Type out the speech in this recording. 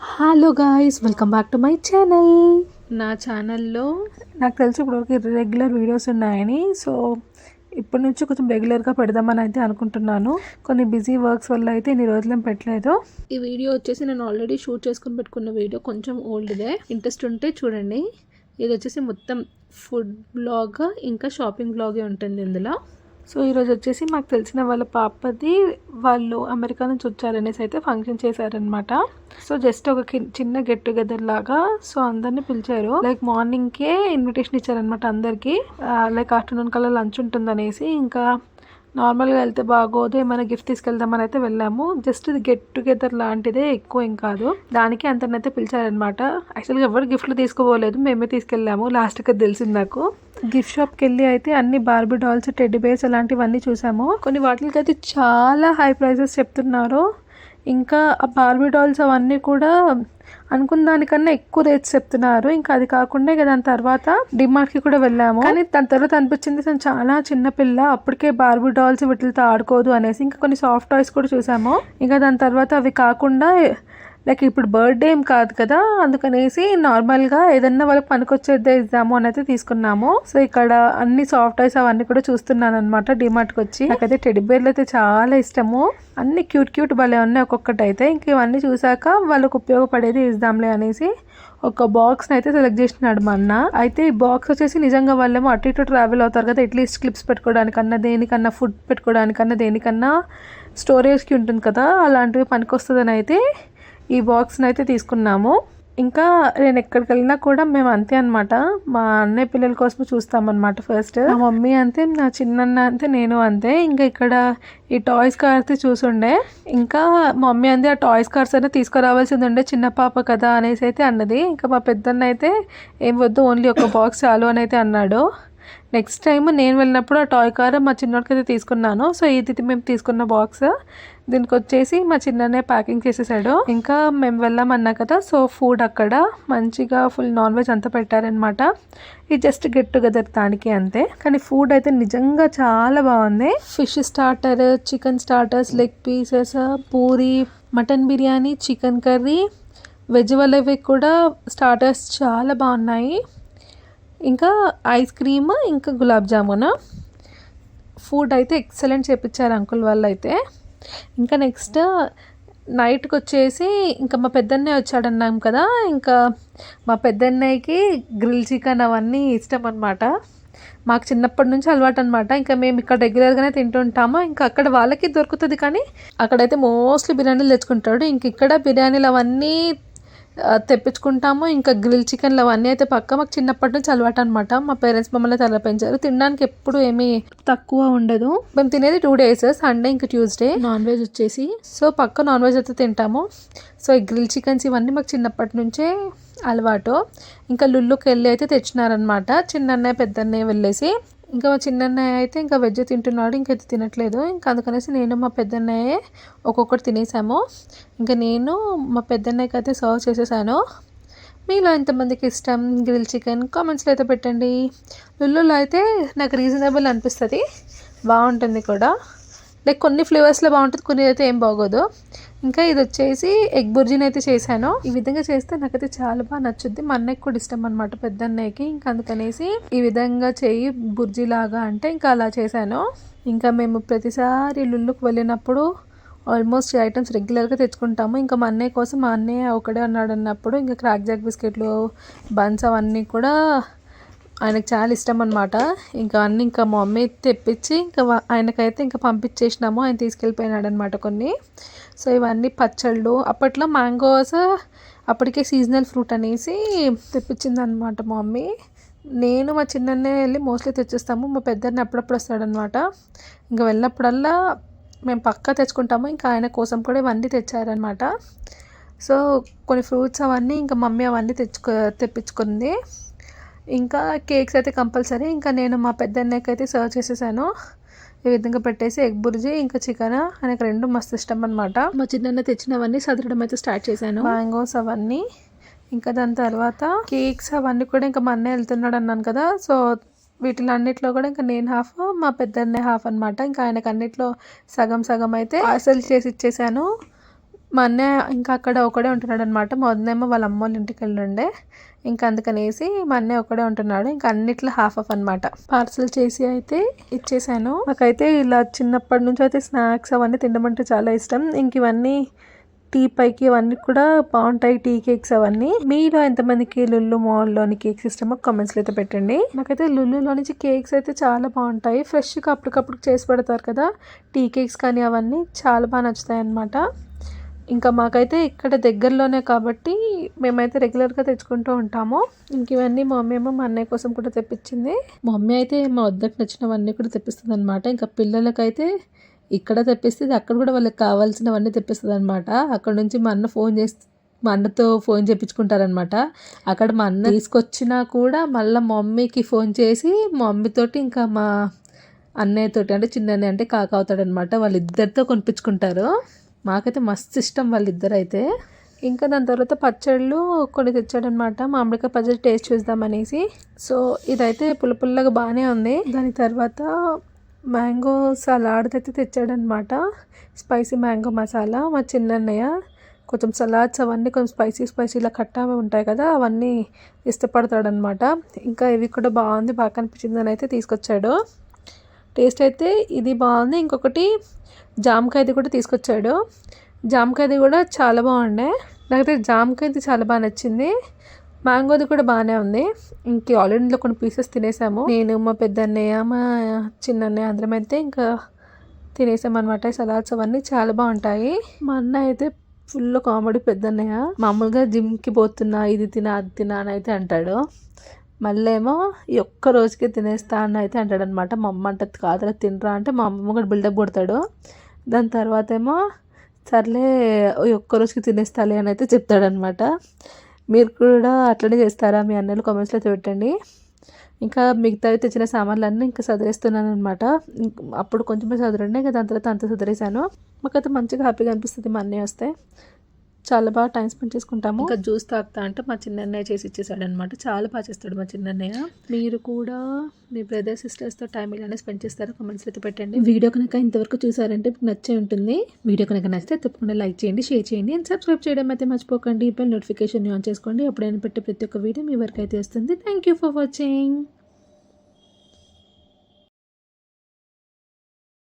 Hello guys welcome back to my channel నా ఛానల్లో నాకు తెలిసి ఇప్పుడు రెగ్యులర్ వీడియోస్ ఉన్నాయని సో ఇప్పటి నుంచి కొంచెం రెగ్యులర్గా పెడదామని అయితే అనుకుంటున్నాను. కొన్ని బిజీ వర్క్స్ వల్ల అయితే ఇన్ని రోజులు ఏం పెట్టలేదు. ఈ వీడియో వచ్చేసి నేను ఆల్రెడీ షూట్ చేసుకుని పెట్టుకున్న వీడియో కొంచెం ఓల్డ్దే ఇంట్రెస్ట్ ఉంటే చూడండి. ఇది వచ్చేసి మొత్తం ఫుడ్ బ్లాగ్ ఇంకా షాపింగ్ బ్లాగే ఉంటుంది ఇందులో. సో ఈరోజు వచ్చేసి మాకు తెలిసిన వాళ్ళ పాపది వాళ్ళు అమెరికా నుంచి వచ్చారనేసి అయితే ఫంక్షన్ చేశారనమాట సో జస్ట్ ఒక చిన్న గెట్ టుగెదర్ లాగా సో అందరిని పిలిచారు. లైక్ మార్నింగ్కే ఇన్విటేషన్ ఇచ్చారనమాట అందరికి. లైక్ ఆఫ్టర్నూన్ కల్లా లంచ్ ఉంటుందనేసి ఇంకా నార్మల్గా వెళ్తే బాగోదు ఏమైనా గిఫ్ట్ తీసుకెళ్దామని అయితే వెళ్ళాము. జస్ట్ ఇది గెట్ టుగెదర్ లాంటిదే ఎక్కువ ఏం కాదు. దానికి అంతనైతే పిలిచారనమాట యాక్చువల్గా ఎవరు గిఫ్ట్లు తీసుకోపోలేదు మేమే తీసుకెళ్ళాము. లాస్ట్కి తెలిసింది నాకు. గిఫ్ట్ షాప్కి వెళ్ళి అయితే అన్ని బార్బీ డాల్స్ టెడ్డీ బేర్స్ అలాంటివన్నీ చూసాము. కొన్ని వాటికి అయితే చాలా హై ప్రైసెస్ చెప్తున్నారు. ఇంకా ఆ బార్బీ డాల్స్ అవన్నీ కూడా అనుకున్న దానికన్నా ఎక్కువ రేట్స్ చెప్తున్నారు. ఇంకా అది కాకుండా ఇక దాని తర్వాత డిమార్ట్కి కూడా వెళ్ళాము. కానీ దాని తర్వాత అనిపించింది తను చాలా చిన్న పిల్ల అప్పటికే బార్బీ డాల్స్ వీటితో ఆడుకోదు అనేసి ఇంకా కొన్ని సాఫ్ట్ టాయ్స్ కూడా చూసాము. ఇంకా దాని తర్వాత అవి కాకుండా లైక్ ఇప్పుడు బర్త్డే ఏం కాదు కదా అందుకనేసి నార్మల్గా ఏదన్నా వాళ్ళకి పనికొచ్చేదే ఇద్దాము అని అయితే తీసుకున్నాము. సో ఇక్కడ అన్ని సాఫ్ట్ టాయ్స్ అవన్నీ కూడా చూస్తున్నాను అనమాట డిమార్ట్కి వచ్చి. నాకైతే టెడిబేర్లు అయితే చాలా ఇష్టము. అన్ని క్యూట్ క్యూట్ భలే ఉన్నాయి ఒక్కొక్కటి అయితే. ఇంక ఇవన్నీ చూసాక వాళ్ళకు ఉపయోగపడేది ఇద్దాంలే అనేసి ఒక బాక్స్ని అయితే సెలెక్ట్ చేసినాడు మా అన్న. అయితే ఈ బాక్స్ వచ్చేసి నిజంగా వాళ్ళేమో అటు ఇటు ట్రావెల్ అవుతారు కదా అట్లీస్ట్ క్లిప్స్ పెట్టుకోవడానికన్నా దేనికన్నా ఫుడ్ పెట్టుకోవడానికన్నా దేనికన్నా స్టోరేజ్కి ఉంటుంది కదా అలాంటివి పనికొస్తుందని అయితే ఈ బాక్స్ని అయితే తీసుకున్నాము. ఇంకా నేను ఎక్కడికి వెళ్ళినా కూడా మేము అంతే అనమాట మా అన్నయ్య పిల్లల కోసం చూస్తామన్నమాట ఫస్ట్. మా మమ్మీ అంతే నా చిన్నన్న అంతే నేను అంతే. ఇంకా ఇక్కడ ఈ టాయ్స్ కార్ అయితే చూసుండే. ఇంకా మా మమ్మీ అంది ఆ టాయ్స్ కార్స్ అయినా తీసుకురావాల్సింది ఉండే చిన్న పాప కదా అనేసి అయితే అన్నది. ఇంకా మా పెద్దన్న అయితే ఏం వద్దు ఓన్లీ ఒక బాక్స్ చాలు అని అయితే అన్నాడు. నెక్స్ట్ టైం నేను వెళ్ళినప్పుడు ఆ టాయ్ కార్ మా చిన్నోడికి అయితే తీసుకున్నాను సో ఇది మేము తీసుకున్న బాక్స్ దీనికి వచ్చేసి మా చిన్ననే ప్యాకింగ్ చేసేసాడు. ఇంకా మేము వెళ్ళామన్నా కదా సో ఫుడ్ అక్కడ మంచిగా ఫుల్ నాన్ వెజ్ అంతా పెట్టారనమాట ఇది జస్ట్ గెట్ టుగెదర్ దానికి అంతే. కానీ ఫుడ్ అయితే నిజంగా చాలా బాగుంది. Fish starter chicken starters leg pieces puri mutton biryani chicken curry veg వాళ్ళవి కూడా స్టార్టర్స్ చాలా బాగున్నాయి. ఇంకా ఐస్ క్రీమ్ ఇంకా గులాబ్ జామున్. ఫుడ్ అయితే ఎక్సలెంట్ చేపించారు అంకుల్ వాళ్ళు అయితే ఇంకా నెక్స్ట్ నైట్కి వచ్చేసి ఇంకా మా పెద్దన్నయ్య వచ్చాడన్నాం కదా ఇంకా మా పెద్దన్నయ్యకి గ్రిల్ చికెన్ అవన్నీ ఇష్టం అనమాట మాకు చిన్నప్పటి నుంచి అలవాటు అనమాట ఇంకా మేము ఇక్కడ రెగ్యులర్గానే తింటుంటాము ఇంకా అక్కడ వాళ్ళకి దొరుకుతుంది కానీ అక్కడైతే మోస్ట్లీ బిర్యానీలు తెచ్చుకుంటాడు. ఇంక ఇక్కడ బిర్యానీలు అవన్నీ తెప్పించుకుంటాము. ఇంకా గ్రిల్ చికెన్లు అవన్నీ అయితే పక్క మాకు చిన్నప్పటి నుంచి అలవాటు అనమాట మా పేరెంట్స్ మమ్మల్ని తల పెంచారు తినడానికి ఎప్పుడు ఏమీ తక్కువ ఉండదు. మేము తినేది టూ డేస్ సండే ఇంకా ట్యూస్డే. నాన్ వెజ్ వచ్చేసి. సో పక్క నాన్ వెజ్ అయితే తింటాము. సో ఈ గ్రిల్ చికెన్స్ ఇవన్నీ మాకు చిన్నప్పటి నుంచే అలవాటు. ఇంకా లుల్లుకి వెళ్ళి అయితే తెచ్చినారనమాట చిన్నన్నయ్య పెద్దన్నయ్య వెళ్ళేసి ఇంకా మా చిన్నన్నయ్య అయితే ఇంకా వెజ్ తింటున్నాడు ఇంకైతే తినట్లేదు. ఇంకా అందుకనేసి నేను మా పెద్దన్నయ్యే ఒక్కొక్కటి తినేసాము. ఇంకా నేను మా పెద్దన్నయ్యకి అయితే సర్వ్ చేసేసాను. మీలో ఎంతమందికి ఇష్టం? గ్రిల్ చికెన్ కామెంట్స్లో అయితే పెట్టండి. లుల్లులో అయితే నాకు రీజనబుల్ అనిపిస్తుంది. బాగుంటుంది కూడా. లైక్ కొన్ని ఫ్లేవర్స్లో బాగుంటుంది కొన్ని అయితే ఏం బాగోదు. ఇంకా ఇది వచ్చేసి ఎగ్ బుర్జీని అయితే చేశాను. ఈ విధంగా చేస్తే నాకైతే చాలా బాగా నచ్చుద్ది. మా అన్నయ్యకి కూడా ఇష్టం అనమాట పెద్ద అన్నయ్యకి. ఇంకా అందుకనేసి ఈ విధంగా చేయి బుర్జీ లాగా అంటే ఇంకా అలా చేశాను. ఇంకా మేము ప్రతిసారి లుల్లుకు వెళ్ళినప్పుడు ఆల్మోస్ట్ ఐటమ్స్ రెగ్యులర్గా తెచ్చుకుంటాము. ఇంకా మా అన్నయ్య కోసం మా అన్నయ్య ఒకడే అన్నాడు అన్నప్పుడు ఇంకా క్రాక్ జాక్ బిస్కెట్లు బన్స్ అవన్నీ కూడా ఆయనకు చాలా ఇష్టం అనమాట ఇంకా అన్నీ ఇంకా మా మమ్మీ తెప్పించి ఇంకా ఆయనకైతే ఇంకా పంపించేసినాము. ఆయన తీసుకెళ్ళిపోయినాడు అనమాట కొన్ని. సో ఇవన్నీ పచ్చళ్ళు. అప్పట్లో మ్యాంగోస్ అప్పటికే సీజనల్ ఫ్రూట్ అనేసి తెప్పించింది అనమాట మా మమ్మీ. నేను మా చిన్నన్నే వెళ్ళి మోస్ట్లీ తెచ్చిస్తాము. మా పెద్దన్న అప్పుడప్పుడు వస్తాడనమాట ఇంకా వెళ్ళినప్పుడల్లా మేము పక్కా తెచ్చుకుంటాము. ఇంకా ఆయన కోసం కూడా ఇవన్నీ తెచ్చారనమాట సో కొన్ని ఫ్రూట్స్ అవన్నీ ఇంకా మమ్మీ అవన్నీ తెచ్చుకో తెప్పించుకుంది. ఇంకా కేక్స్ అయితే కంపల్సరీ. ఇంకా నేను మా పెద్దన్నయ్యకి అయితే సర్వ్ చేసేసాను. ఈ విధంగా పెట్టేసి ఎగ్ బుర్జీ ఇంకా చికెన్ ఆయనకు రెండు మస్తు ఇష్టం అనమాట మా చిన్న తెచ్చినవన్నీ సదరడం అయితే స్టార్ట్ చేశాను. మ్యాంగోస్ అవన్నీ. ఇంకా దాని తర్వాత కేక్స్ అవన్నీ కూడా ఇంకా మా అన్నయ్య వెళ్తున్నాడు అన్నాను కదా. సో వీటిలన్నిట్లో కూడా ఇంకా నేను హాఫ్ మా పెద్దన్నయ్య హాఫ్ అనమాట ఇంకా ఆయనకు అన్నిట్లో సగం సగం అయితే పార్సల్ చేసి ఇచ్చేసాను. మా అన్నయ్య ఇంకా అక్కడ ఒకడే ఉంటున్నాడు అనమాట మా వదినేమో వాళ్ళ అమ్మ వాళ్ళ ఇంటికి వెళ్ళుండే. ఇంకా అందుకనేసి మా అన్నయ్య ఒకడే ఉంటున్నాడు. ఇంకా అన్నిట్లో హాఫ్ ఆఫ్ అనమాట పార్సల్ చేసి అయితే ఇచ్చేసాను. నాకైతే ఇలా చిన్నప్పటి నుంచి అయితే స్నాక్స్ అవన్నీ తినమంటే చాలా ఇష్టం. ఇంక ఇవన్నీ టీ పైకి ఇవన్నీ కూడా బాగుంటాయి. టీ కేక్స్ అవన్నీ. మీలో ఎంతమందికి లుల్లు మాల్లోని కేక్స్ ఇష్టమో కామెంట్స్లో అయితే పెట్టండి. నాకైతే లుల్లులో నుంచి కేక్స్ అయితే చాలా బాగుంటాయి. ఫ్రెష్గా అప్పటికప్పుడు చేసి పెడతారు కదా. టీ కేక్స్ కానీ అవన్నీ చాలా బాగా నచ్చుతాయి అన్నమాట ఇంకా మాకైతే ఇక్కడ దగ్గరలోనే కాబట్టి మేమైతే రెగ్యులర్గా తెచ్చుకుంటూ ఉంటాము. ఇంక ఇవన్నీ మా మమ్మీ ఏమో మా అన్నయ్య కోసం కూడా తెప్పించింది. మా మమ్మీ అయితే మా వద్దకు నచ్చినవన్నీ కూడా తెప్పిస్తుంది అనమాట ఇంకా పిల్లలకైతే ఇక్కడ తెప్పిస్తే అక్కడ కూడా వాళ్ళకి కావాల్సినవన్నీ తెప్పిస్తుంది అనమాట అక్కడ నుంచి మా అన్న ఫోన్ చేసి మా అన్నతో ఫోన్ చేయించుకుంటారనమాట అక్కడ మా అన్న తీసుకొచ్చినా కూడా మళ్ళీ మా మమ్మీకి ఫోన్ చేసి మా మమ్మీతోటి ఇంకా మా అన్నయ్యతోటి అంటే చిన్న అన్నయ్య అంటే కాక అవుతాడనమాట వాళ్ళిద్దరితో కొనిపించుకుంటారు. మాకైతే మస్తు ఇష్టం వాళ్ళిద్దరు అయితే ఇంకా దాని తర్వాత పచ్చళ్ళు కొన్ని తెచ్చాడనమాట మామిడికాయ పచ్చడి టేస్ట్ చూద్దామనేసి. సో ఇదైతే పుల్ల పుల్లగా బాగానే ఉంది. దాని తర్వాత మ్యాంగో సలాడ్ అయితే తెచ్చాడనమాట స్పైసీ మ్యాంగో మసాలా మా చిన్నన్నయ్య. కొంచెం సలాడ్స్ అవన్నీ కొంచెం స్పైసీ స్పైసీలా కట్టా ఉంటాయి కదా అవన్నీ ఇష్టపడతాడనమాట ఇంకా ఇవి కూడా బాగుంది బాగా కనిపించింది అని అయితే తీసుకొచ్చాడు. టేస్ట్ అయితే ఇది బాగుంది. ఇంకొకటి జామకాయది కూడా తీసుకొచ్చాడు. జామకాయది కూడా చాలా బాగుండే. నాకైతే జామకాయది చాలా బాగా నచ్చింది. మ్యాంగోది కూడా బాగానే ఉంది. ఇంక ఆల్రెడీ ఇంట్లో కొన్ని పీసెస్ తినేసాము. నేను మా పెద్ద అన్నయ్య మా చిన్న అన్నయ్య అందరం అయితే ఇంకా తినేసామన్నమాట. సలాడ్స్ అవన్నీ చాలా బాగుంటాయి. మా అన్న అయితే ఫుల్ కామెడీ పెద్ద అన్నయ్య మామూలుగా జిమ్కి పోతున్నా ఇది తినా అది తినా అని అయితే అంటాడు. మళ్ళీ ఏమో ఈ ఒక్క రోజుకే తినేస్తా అని అయితే అంటాడనమాట మా అమ్మ అంటే కాదురా తినరా అంటే మా అమ్మ కూడా బిల్డప్ కొడతాడు. దాని తర్వాత ఏమో సర్లే ఒక్కరోజుకి ఒక్క రోజుకి తినేస్తాలే అని అయితే చెప్తాడనమాట మీరు కూడా అట్లనే చేస్తారా? మీ అన్నలు కామెంట్స్లో పెట్టండి ఇంకా మిగతావి తెచ్చిన సామాన్లు అన్నీ ఇంకా సదిరేస్తున్నాను అనమాట అప్పుడు కొంచెమే సదరండి ఇంకా దాని తర్వాత అంత సదిరేసాను మాకైతే మంచిగా హ్యాపీగా అనిపిస్తుంది మా అన్నయ్య వస్తే. చాలా బాగా టైం స్పెండ్ చేసుకుంటాము. ఇంకా జ్యూస్ తాగుతా అంటే మా చిన్నన్నయ్య చేసి ఇచ్చేసాడు అనమాట చాలా బాగా చేస్తాడు మా చిన్నన్నయ్య. మీరు కూడా మీ బ్రదర్ సిస్టర్స్తో టైం ఇలానే స్పెండ్ చేస్తారో? కామెంట్స్ అయితే పెట్టండి. వీడియో కనుక ఇంతవరకు చూసారంటే మీకు నచ్చే ఉంటుంది. వీడియో కనుక నచ్చితే తప్పకుండా లైక్ చేయండి షేర్ చేయండి అండ్ సబ్స్క్రైబ్ చేయడం అయితే మర్చిపోకండి. ఇప్పుడు నోటిఫికేషన్ ఆన్ చేసుకోండి. అప్పుడైనా పెట్టే ప్రతి ఒక్క వీడియో మీ వరకు అయితే వస్తుంది. Thank you for watching